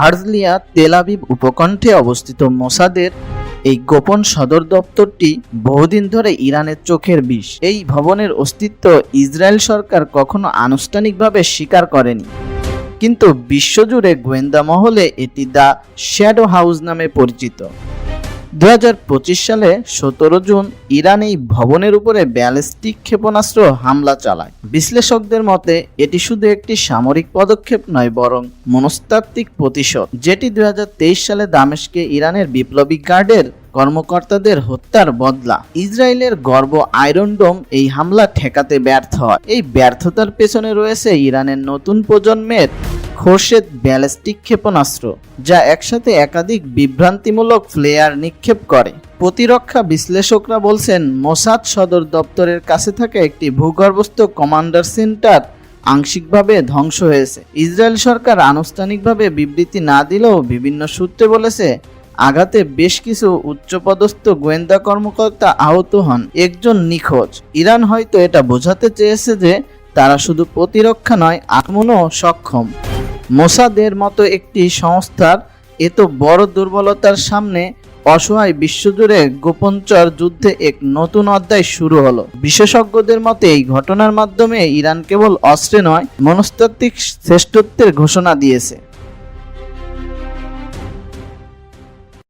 হার্জলিয়া তেলাবিব উপকণ্ঠে অবস্থিত মোসাদের এই গোপন সদর দপ্তরটি বহুদিন ধরে ইরানের চোখের বিষ। এই ভবনের অস্তিত্ব ইসরায়েল সরকার কখনো আনুষ্ঠানিকভাবে স্বীকার করেনি। কিন্তু বিশ্বজুড়ে গোয়েন্দা মহলে এটি দ্য শ্যাডো হাউস নামে পরিচিত। দুই হাজার পঁচিশ সালে সতেরো জুন ইরান এই ভবনের উপরে ব্যালিস্টিক ক্ষেপণাস্ত্র হামলা চালায়। বিশ্লেষকদের মতে, এটি শুধু একটি সামরিক পদক্ষেপ নয়, বরং মনস্তাত্ত্বিক প্রতিশোধ, যেটি দুই হাজার তেইশ সালে দামেশকে ইরানের বিপ্লবী গার্ডের কর্মকর্তাদের হত্যার বদলা। ইসরায়েলের গর্ব আয়রন ডোম এই হামলা ঠেকাতে ব্যর্থ হয়। এই ব্যর্থতার পেছনে রয়েছে ইরানের নতুন প্রজন্মের খোরশেদ ব্যালিস্টিক ক্ষেপণাস্ত্র, যা একসাথে একাধিক বিভ্রান্তিমূলক ফ্লেয়ার নিক্ষেপ করে। প্রতিরক্ষা বিশ্লেষকরা বলছেন, মোসাদ সদর দপ্তরের কাছে থাকা একটি ভূগর্ভস্থ কমান্ডার সেন্টার আংশিকভাবে ধ্বংস হয়েছে। ইসরায়েল সরকার আনুষ্ঠানিকভাবে বিবৃতি না দিলেও বিভিন্ন সূত্রে বলেছে, আঘাতে বেশ কিছু উচ্চপদস্থ গোয়েন্দা কর্মকর্তা আহত হন, একজন নিখোঁজ। ইরান হয়তো এটা বোঝাতে চেয়েছে যে, তারা শুধু প্রতিরক্ষা নয়, আক্রমণও সক্ষম। মোসাদের মতো একটি সংস্থার এত বড় দুর্বলতার সামনে অসহায় বিশ্বজুড়ে গোপনচর যুদ্ধে এক নতুন অধ্যায় শুরু হলো। বিশেষজ্ঞদের মতে, এই ঘটনার মাধ্যমে ইরান কেবল অস্ত্রে নয়, মনস্তাত্ত্বিক শ্রেষ্ঠত্বের ঘোষণা দিয়েছে।